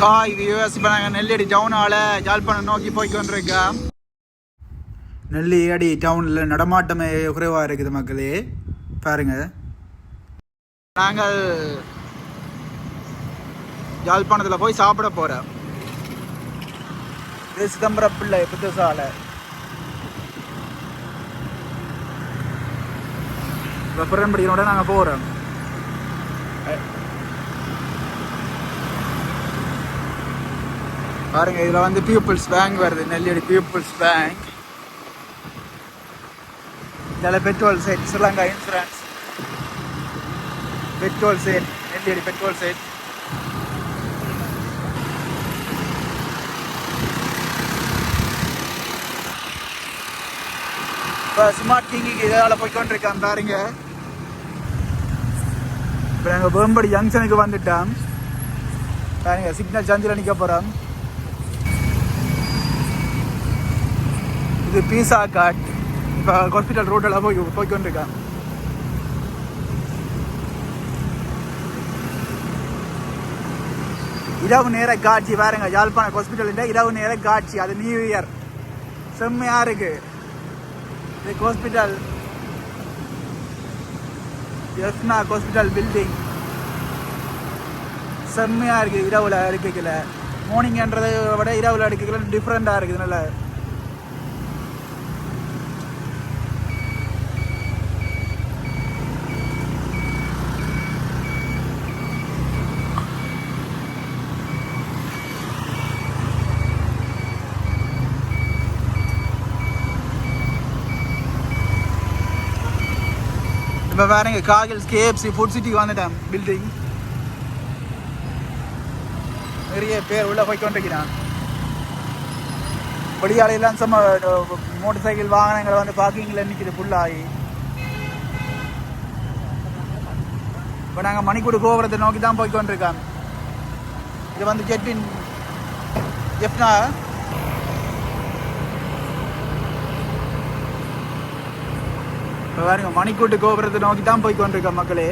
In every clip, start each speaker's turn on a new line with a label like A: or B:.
A: Hi viewers இப்போ நாங்கள் நெல்லடி டவுனால் ஜாழ்ப்பாணம் நோக்கி போய் கொண்டிருக்கோம் நெல்லியடி டவுனில் நடமாட்டமே குறைவாக இருக்குது மக்களே. பாருங்க. நாங்கள் ஜாழ்ப்பாணத்தில் போய் சாப்பிட போகிறோம் இது சிதம்பர பிள்ளை புத்தசாலை. வெப்பரன் படிக்கிறோட நாங்கள் போகிறோம் பாருங்க இதில் வந்து பீப்புள்ஸ் பேங்க் வருது நெல்லியடி பீப்புள்ஸ் பேங்க் இதில் petrol side Sri Lanka insurance petrol side Nelliady petrol side இப்போ ஸ்மார்ட் கிங்கிக்கு இதால் போய்க்கொண்டிருக்கான் பாருங்க. இப்போ நாங்கள் வேம்படி ஜங்ஷனுக்கு வந்துட்டோம். பாருங்க சிக்னல் சந்தில் நிற்க போகிறோம் இது பீஸா காட் இப்போ ஹாஸ்பிட்டல் ரோட்டில் போய் போய்க்கொண்டிருக்கான் இரவு நேர காட்சி பாருங்க யாழ்ப்பாண ஹாஸ்பிட்டல் இரவு நேர காட்சி அது நியூ இயர் செம்மையாக இருக்கு இது ஹாஸ்பிட்டல் எஸ்னா ஹாஸ்பிட்டல் பில்டிங் செம்மையாக இருக்குது இரவுல எடுக்கல மார்னிங்ன்றதை விட இரவுல எடுக்கல டிஃப்ரெண்ட்டாக இருக்குது நல்லா இப்போ பாருங்க காகில்ஸ் கேஎஃப்சி ஃபுட் சிட்டிக்கு வந்துட்டேன் பில்டிங் நிறைய பேர் உள்ளே போய் கொண்டிருக்கிறான் வெளியாலையெல்லாம் சும்மா மோட்டர் சைக்கிள் வாகனங்களை வந்து பார்க்கிங்கில் நிற்கிது ஃபுல்லாகி இப்போ நாங்கள் மணிக்கூடு கோபுரத்தை நோக்கி தான் போய் கொண்டிருக்கோம் இது வந்து ஜெட்வின் ஜெப்னா இப்போ பாருங்க மணிக்கூட்டு கோபுரத்தை நோக்கி தான் போய் கொண்டிருக்க மக்களே.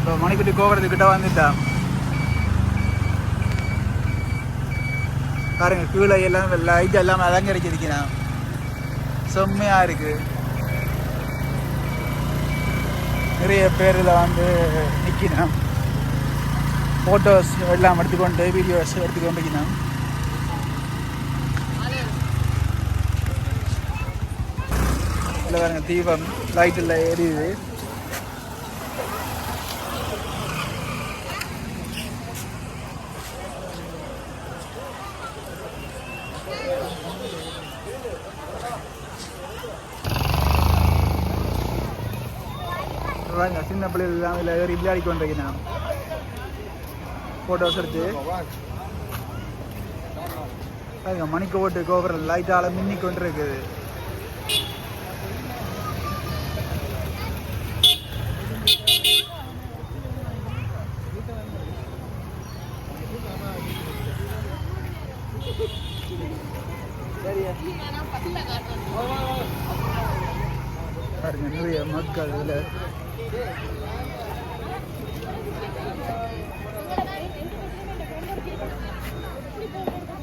A: இப்போ மணிக்கூட்டு கோபுரத்துக்கிட்ட வந்துட்டான் பாருங்க கீழே எல்லாம் லைட் எல்லாம் அலங்கரிச்சிருக்கிறான். செம்மையா இருக்கு. நிறைய பேர் இதில் வந்து நிற்கிறேன் ஃபோட்டோஸ் எல்லாம் எடுத்துக்கொண்டு வீடியோஸ் எடுத்துக்கொண்டிருக்கணும் இதில் பாருங்க தீபம் லைட்டில் எரியுது. சின்ன பிள்ளைகள் எல்லாம் இதில் ஏறி விளையாடி கொண்டிருக்கிறேன் ஃபோட்டோஸ் எடுத்து. பாருங்க மணிக்கோட்டு கோபுரம் லைட்டால் மின்னி கொண்டு இருக்குது பாருங்க நிறைய மக்கள் இதில்.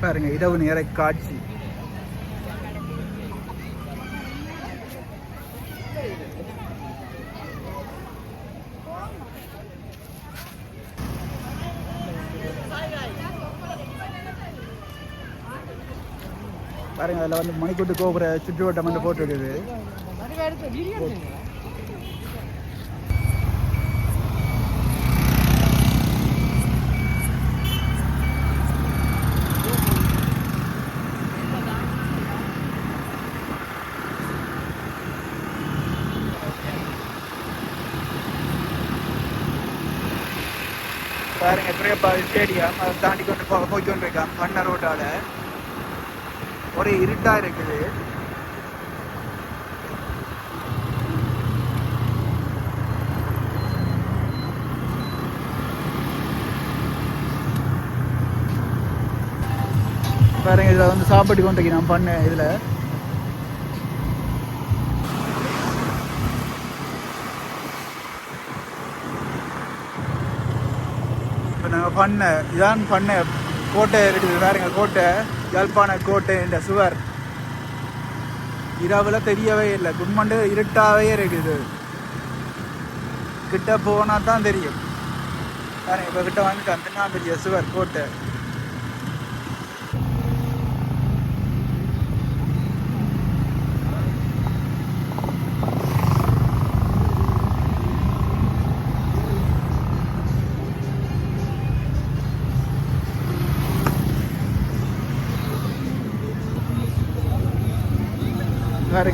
A: பாருங்க இரவு நேர காட்சி. பாருங்க அதில் வந்து மணிக்கூட்டு கோபுர சுற்றுவட்டம் வந்து போட்டு இருக்குது பிரேப்பாதி ஸ்டேடியம் அதை தாண்டி கொண்டு போக போய்க்கொண்டு இருக்கான் பண்ண ரோட்டால. ஒரே இருட்டா இருக்குது. பாருங்க இதில் வந்து சாப்பிட்டு கொண்டிருக்கேன் நான் பண்ணேன் இதில். பண்ண இதான் பண்ண கோட்டை இருக்குது. பாருங்க கோட்டை யாழ்ப்பாண கோட்டை என்ற சுவர். இரவில் தெரியவே இல்லை. கும்மண்டு இருட்டாகவே இருக்குது. கிட்ட போனால் தான் தெரியும். பாருங்க இப்போ கிட்ட வந்துட்டான். தின்னா பெரிய சுவர் கோட்டை.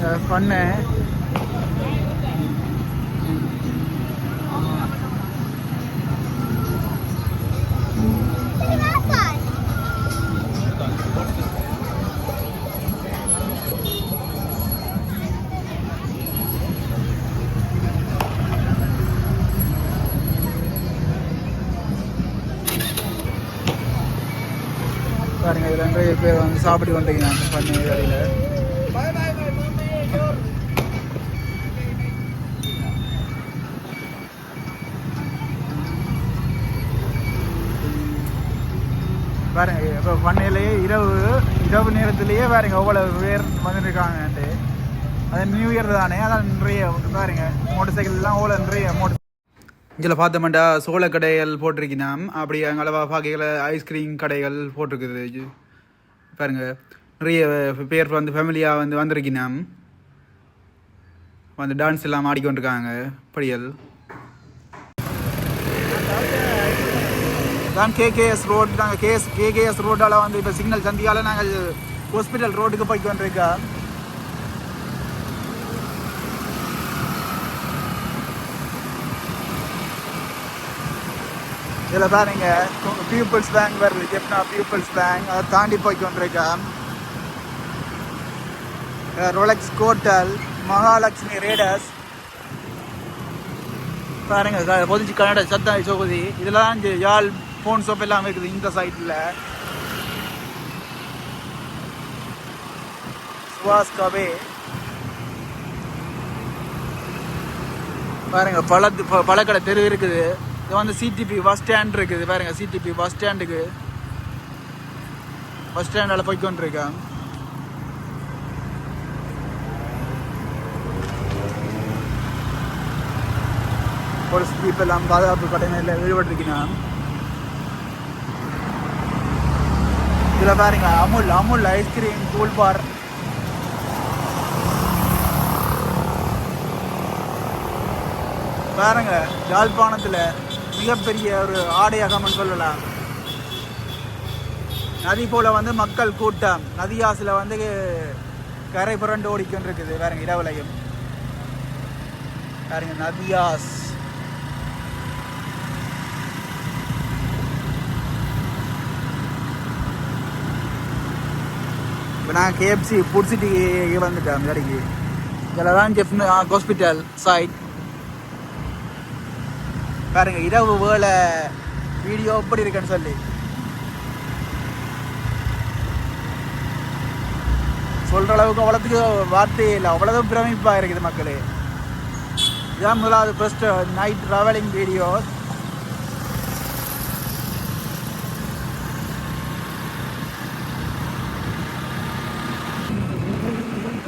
A: பாருங்க பண்ணேன் பாருங்க இதுல நிறைய பேர் வந்து சாப்பிட்டு கொண்டிருக்கிறாங்க பண்ணி வேலையில. இப்போ பண்ணையிலேயே இரவு இரவு நேரத்திலேயே பாருங்க எவ்வளவு பேர் வந்துருக்காங்கட்டு அது நியூ இயர் தானே அதான் நிறைய பாருங்க மோட்டர் சைக்கிள்லாம் அவ்வளோ நிறைய மோட்டர் இதில் பார்த்தோம்டா சோள கடைகள் போட்டிருக்கினாம். அப்படி அங்கே பார்க்கல ஐஸ்கிரீம் கடைகள் போட்டிருக்குது. பாருங்க நிறைய பேர் வந்து ஃபேமிலியாக வந்து வந்திருக்கினாம். வந்து டான்ஸ் எல்லாம் ஆடிக்கொண்டிருக்காங்க படியல். தான் கேகேஎஸ் ரோடு நாங்கள் கேஎஸ் கேகேஎஸ் ரோட்டால் வந்து இப்போ சிக்னல் சந்தியால் நாங்கள் ஹாஸ்பிட்டல் ரோட்டுக்கு போய்க்கு வந்துருக்கோம். இதில் பாருங்க பீப்புள்ஸ் பேங்க் வருது ஜெப்னா பீப்புள்ஸ் பேங்க் அதை தாண்டி போய்க்கு வந்திருக்கேன் ரொலெக்ஸ் கோட்டல் மகாலட்சுமி ரேடர்ஸ் பாருங்க பொதிச்சு கன்னட சத்தாய் சொகுதி இதெல்லாம் இங்கே யாழ் ஃபோன் ஷாப் எல்லாம் இருக்குது இந்த சைட்டில் சுவாஸ் கவே பாருங்க பல பழக்கடை தெரு இருக்குது. இது வந்து சிடிபி பஸ் ஸ்டாண்ட் இருக்குது. பாருங்க சிடிபி பஸ் ஸ்டாண்டுக்கு பஸ் ஸ்டாண்டால் போய்க்கொண்டிருக்கேன். போலீஸ் இப்போ எல்லாம் பாதுகாப்பு கடமையில் ஈடுபட்டிருக்கிறேன். இதில் பாருங்க Amul Amul ice cream cool bar பாருங்க யாழ்ப்பாணத்தில் மிகப்பெரிய ஒரு ஆடையகம்னு சொல்லலாம் நதி போல வந்து மக்கள் கூட்டம். நதியாசில் வந்து கரை புரண்டு ஓடிக்கொண்டிருக்குது. பாருங்க இரவுலையும் பாருங்க நதியாஸ் இப்போ நான் கேஎஃப்சி ஃபுட் வந்துட்டேன் அந்த கடைக்கு. இதில் தான் ஹாஸ்பிட்டல் சைட் பாருங்க இரவு வேலை வீடியோ எப்படி இருக்குன்னு சொல்லி. சொல்கிற அளவுக்கு அவ்வளோத்துக்கு வார்த்தையே இல்லை. அவ்வளவு பிரமிப்பாக இருக்குது மக்களே. இதான் முதலாவது ஃபர்ஸ்ட் நைட் ட்ராவலிங் வீடியோ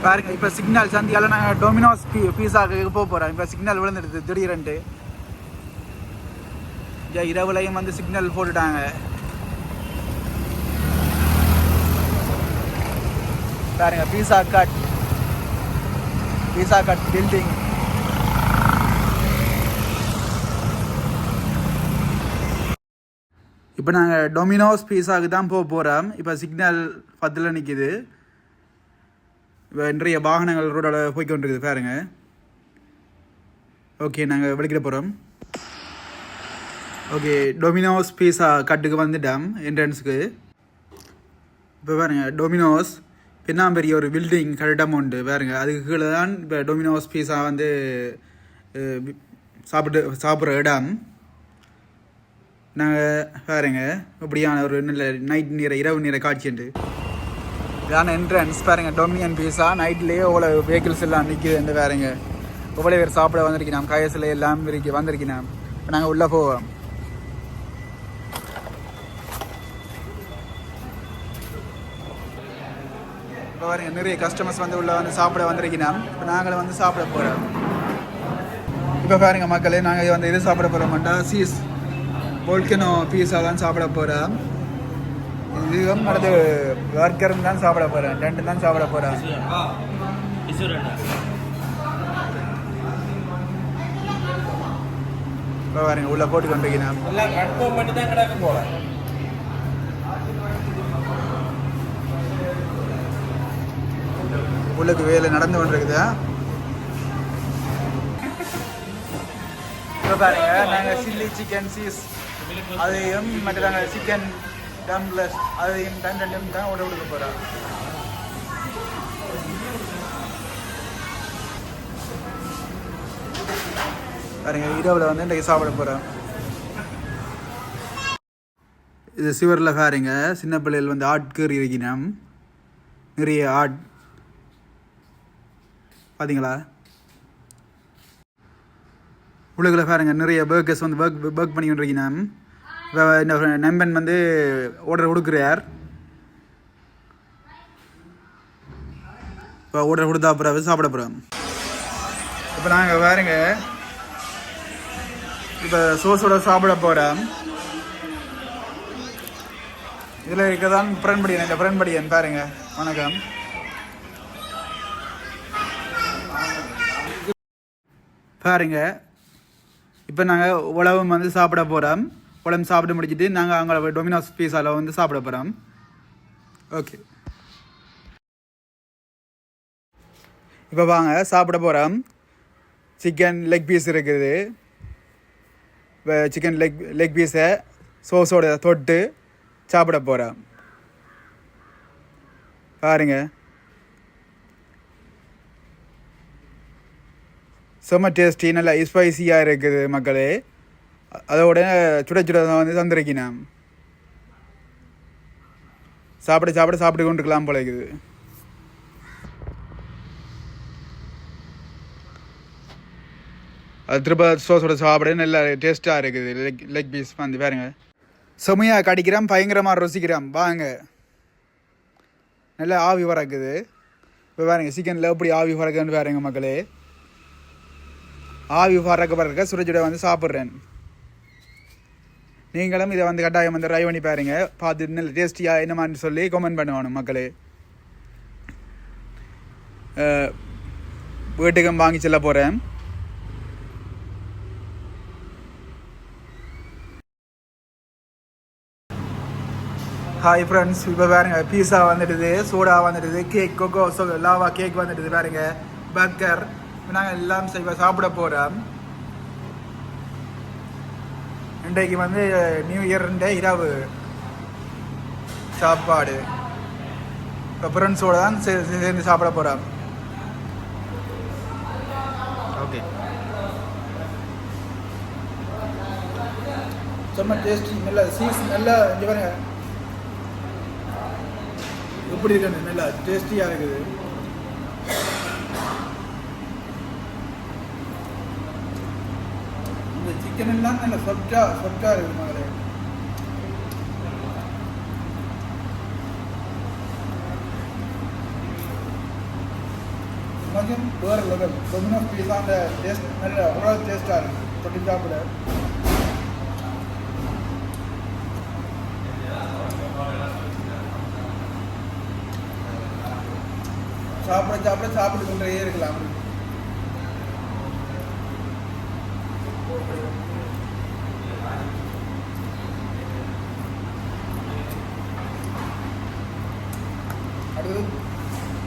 A: பாருங்க இப்போ சிக்னல் சந்தியால் நாங்கள் டொமினோஸ் பீ பீஸாக்கு போக போகிறோம் இப்போ சிக்னல் விழுந்துடுது திடீரென்ட்டு. இரவுலையும் வந்து சிக்னல் போட்டுட்டாங்க. பாருங்க pizza hut pizza hut building இப்போ நாங்கள் டொமினோஸ் பீஸாவுக்கு தான் போக போகிறோம் இப்போ சிக்னல் பத்தில் நிற்கிது இப்போ இன்றைய வாகனங்கள் ரோடோட போய்கொண்டிருக்குது பாருங்க. ஓகே நாங்கள் வெளிக்கிட போகிறோம் ஓகே டொமினோஸ் பீஸா கட்டுக்கு வந்துட்டோம் என்ட்ரன்ஸுக்கு இப்போ பாருங்க டொமினோஸ் பெரிய ஒரு பில்டிங் கட்டிடம் உண்டு பாருங்க. அதுக்கு கீழே தான் இப்போ டொமினோஸ் பீஸா வந்து சாப்பிட்டு சாப்பிட்ற இடம். நாங்கள் பாருங்க இப்படியான ஒரு நல்ல நைட் நேர இரவு நேர காட்சி உண்டு. இதான என்ட்ரன்ஸ் பாருங்க. டொமினியன் பீஸா நைட்லேயே இவ்வளோ வெஹிக்கிள்ஸ் எல்லாம் நிற்கிது இந்த பாருங்க. இவ்வளோ பேர் சாப்பிட வந்திருக்கணும் காயசில் எல்லாம் இருக்கு வந்திருக்கணும் இப்போ நாங்கள் உள்ளே போவோம். இப்போ பாருங்க நிறைய கஸ்டமர்ஸ் வந்து உள்ள வந்து சாப்பிட வந்திருக்கணும் இப்போ நாங்களும் வந்து சாப்பிட போகிறோம் இப்போ பாருங்க மக்களே நாங்கள் வந்து எது சாப்பிட போகிறோம்டா சீஸ் பொல்கனோ பீஸா தான் சாப்பிட போகிறோம் இதுவும் அடுத்து பர்கரும் தான் சாப்பிட போகிறேன் ரெண்டு தான் சாப்பிட போகிறேன் இப்போ பாருங்க உள்ள போட்டு
B: போகிறேன்
A: உள்ளுக்கு வேலை நடந்து கொண்டிருக்குது. இப்போ பாருங்க நாங்கள் சில்லி சிக்கன் சீஸ் அதையும் மற்ற நாங்கள் சிக்கன் டம்ப்ளஸ் அதையும் டன் ரெண்டும் தான் உட கொடுக்க போகிறோம் பாருங்க இரவில் வந்து இன்றைக்கு சாப்பிட போகிறோம் இது சிவரில் பாருங்க சின்ன பிள்ளைகள் வந்து ஆட்கறி இருக்கணும் நிறைய ஆட். பார்த்தீங்களா உலகில் பாருங்க நிறைய பர்கர்ஸ் வந்து பர்க் பர்க் பண்ணி கொண்டிருக்கணும் நம்பன் வந்து ஆர்டர் கொடுக்குறார் இப்போ ஆர்டர் கொடுத்தா அப்புறம் சாப்பிட போகிறோம் இப்போ நாங்கள் பாருங்க. இப்போ சோஸோட சாப்பிட போகிறோம் இதில் இருக்கதான் புறன்படியன் இந்த புறன்படியன் பாருங்க. வணக்கம். பாருங்க. இப்போ நாங்கள் உழவும் வந்து சாப்பிட போகிறோம் உடம்பு சாப்பிட்டு முடிஞ்சிட்டு நாங்கள் அங்கே டொமினோஸ் பீஸாவில் வந்து சாப்பிட போகிறோம் ஓகே இப்போ வாங்க சாப்பிட போகிறோம் சிக்கன் லெக் பீஸ் இருக்குது. இப்போ சிக்கன் லெக் லெக் பீஸை சோஸோட தொட்டு சாப்பிட போகிறோம் பாருங்க. செம்ம டேஸ்டி நல்லா ஸ்பைசியாக இருக்குது மக்களே. அதோட சுட சுட வந்து தந்திருக்கினேன் சாப்பிட சாப்பிட சாப்பிட்டு கொண்டு இருக்கலாம் போல இருக்குது. அது திருப்ப சோஸோட சாப்பிட நல்லா டேஸ்ட்டாக இருக்குது. லெக் லெக் பீஸ் வந்து பாருங்க. செமையாக கடிக்கிறோம் பயங்கரமாக ருசிக்கிறோம் வாங்க. நல்லா ஆவி பறக்குது. இப்போ பாருங்க சிக்கனில் எப்படி ஆவி வரக்குன்னு பாருங்க மக்களே. ஆவி பறக்க சுட சுட வந்து சாப்பிட்றேன். நீங்களும் இதை வந்து கட்டாயம் வந்து ட்ரை பண்ணி பாருங்க. பார்த்து நல்ல டேஸ்டியாக என்னமான்னு சொல்லி கமெண்ட் பண்ணுவானு மக்களே. வீட்டுக்கும் வாங்கி செல்ல போகிறேன் ஹாய் ஃப்ரெண்ட்ஸ் இப்போ பாருங்க பீஸா வந்துடுது சோடா வந்துடுது கேக் கொக்கோ லாவா கேக் வந்துடுது பாருங்க. பர்கர் நாங்கள் எல்லாம் செய்வ சாப்பிட போகிறோம் இன்றைக்கு வந்து நியூ இயர் இரவு. சாப்பாடு. இப்போ ஃப்ரெண்ட்ஸோட தான் சேர்ந்து சாப்பிட போகிறோம் ஓகே செம்ம டேஸ்டி நல்ல சீஸ் நல்ல இங்கே பாருங்க. எப்படி இருக்கு நல்லா டேஸ்டியாக இருக்குது. இந்த சிக்கன் எல்லாம் நல்ல சொட்டா மகளே கொஞ்சம் வேறு லெவல் டொமினோஸ் பீஸா அந்த டேஸ்ட் நல்ல அவ்வளோ டேஸ்ட்டாக இருக்குது தொட்டி சாப்பிட சாப்பிட சாப்பிட சாப்பிட்டு கொண்டே இருக்கலாம் அடுத்தது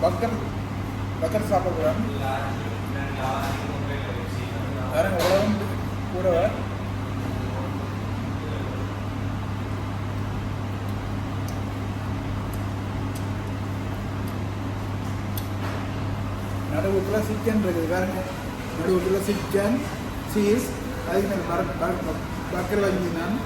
A: பக்கர் பக்கர் சாப்பிட போகிறோம் பாருங்க உலகம் கூட நடுவுக்குள்ள சிக்கன் இருக்குது. பாருங்க. நடுவுக்குள்ள சிக்கன் சீஸ் அதுக்கு மேலே பர் பர் வாங்கி நான்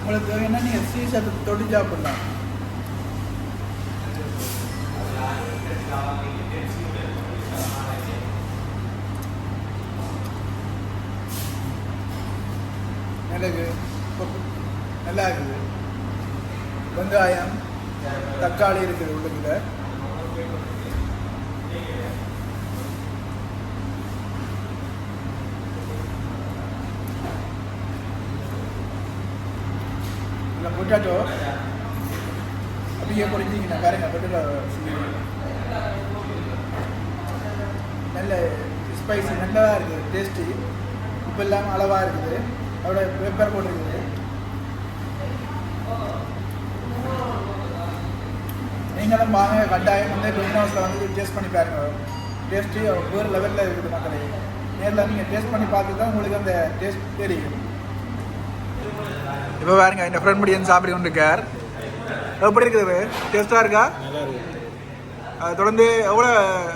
A: உங்களுக்கு என்ன நீங்கள் சீஸ் அதை தொட்டு சாப்பிடலாம் மிளகு நல்லா இருக்குது. வெங்காயம் தக்காளி இருக்குது உள்ளுக்குள்ள. இல்லை பொட்டாட்டோ அப்படியே பொடிச்சிங்கன்னா பாருங்க பொட்டாட்டோ நல்ல ஸ்பைசி நல்லா இருக்குது டேஸ்ட்டு உப்பு இல்லாமல் அளவாக இருக்குது. அதோட பெப்பர் போட்டிருக்குது நீங்களும் வாங்க கட்டாயம் வந்து க்ரீன் ஹவுஸில் வந்து டேஸ்ட் பண்ணி பாருங்க டேஸ்ட்டு வேறு லெவலில் இருக்குது மக்களே நேரில் நீங்கள் டேஸ்ட் பண்ணி பார்த்து தான் உங்களுக்கு அந்த டேஸ்ட் தெரியும் இப்போ பாருங்க என் ஃப்ரெண்ட் முடியும் சாப்பிட்டு கொண்டு இருக்கார் எப்படி இருக்குது டேஸ்ட்டாக இருக்கா
B: நல்லா இருக்கு
A: அது தொடர்ந்து எவ்வளோ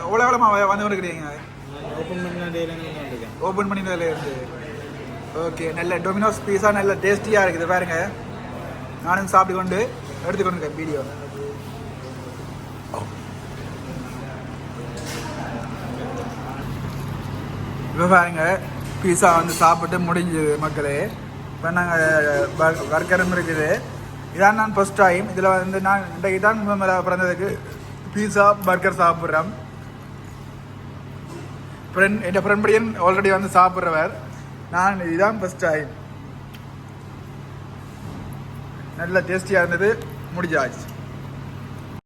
A: எவ்வளோ எவ்வளோமா வந்து கொண்டு இருக்கிறீங்க
B: ஓப்பன் பண்ணி
A: ஓப்பன் பண்ணினதுல இருந்து ஓகே நல்ல டொமினோஸ் பீஸா நல்ல டேஸ்டியாக இருக்குது பாருங்க. நானும் சாப்பிட்டு கொண்டு எடுத்துக்கொண்டு வீடியோ இப்போ பாருங்க பீஸா வந்து சாப்பிட்டு முடிஞ்சது மக்களே. இப்போ நாங்கள் பர்கரும் இருக்குது. இதான் நான் ஃபஸ்ட் டைம் இதில் வந்து நான் இன்றைக்கு தான் பிறந்ததுக்கு பீஸா பர்கர் சாப்பிட்றேன் ஃப்ரெண்ட் என் ஃப்ரெண்ட் படியன் ஆல்ரெடி வந்து சாப்பிட்றவர். நான் இதுதான் ஃபஸ்ட் டைம் நல்ல டேஸ்டியாக இருந்தது. முடிஞ்சாச்சு.